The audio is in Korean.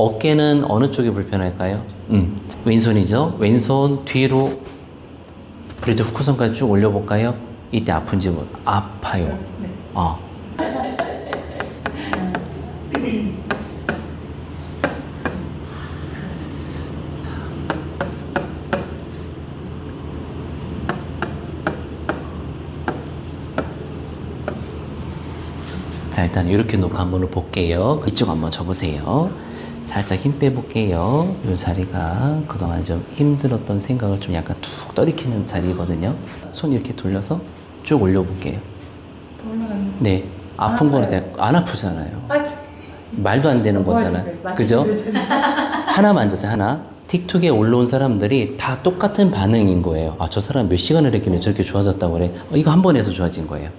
어깨는 어느 쪽이 불편할까요? 음, 왼손이죠. 왼손 뒤로 브리드 후크선까지 쭉 올려볼까요? 이때 아픈지 뭐 아파요. 어. 자 일단 이렇게 놓고 한번 볼게요. 이쪽 한번 접으세요. 살짝 힘 빼볼게요. 이 자리가 그동안 좀 힘들었던 생각을 좀 약간 툭 떨이키는 자리거든요. 손 이렇게 돌려서 쭉 올려볼게요. 올라가는. 네. 아픈 거는 돼- 안 아프잖아요. 말도 안 되는 거잖아요. 그죠? 하나 만졌어요, 하나. 틱톡에 올라온 사람들이 다 똑같은 반응인 거예요. 아, 저 사람 몇 시간을 했길래 저렇게 좋아졌다고 그래. 어, 이거 한번 해서 좋아진 거예요.